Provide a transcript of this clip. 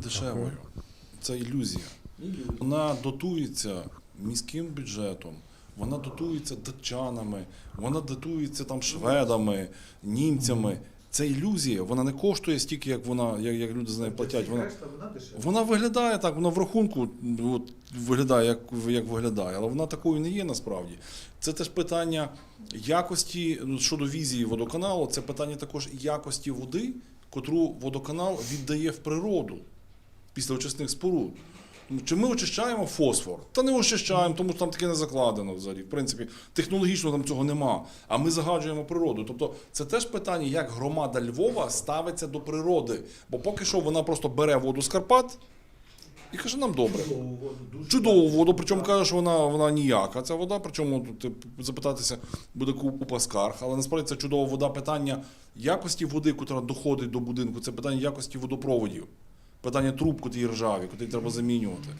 дешевою. Це ілюзія. Вона дотується міським бюджетом, вона дотується датчанами, вона дотується там шведами, німцями. Це ілюзія, вона не коштує стільки, як вона, як, як люди з нею платять. Вона, вона виглядає так, вона в рахунку от, виглядає, як, як виглядає, але вона такою не є насправді. Це теж питання якості ну, щодо візії водоканалу, це питання також якості води, котру водоканал віддає в природу після очисних споруд. Ну, Чи ми очищаємо фосфор? Та не очищаємо, тому що там таке не закладено взагалі. В принципі, технологічно там цього нема. А ми загаджуємо природу. Тобто, це теж питання, як громада Львова ставиться до природи. Бо поки що вона просто бере воду з Карпат і каже, нам добре. Чудову воду, Чудову воду, причому каже, що вона, вона ніяка. Ця вода, причому тут запитатися буде купа скарг, але насправді це чудова вода. Питання якості води, яка доходить до будинку, це питання якості водопроводів, питання труб, котрі ржаві, котрі треба замінювати.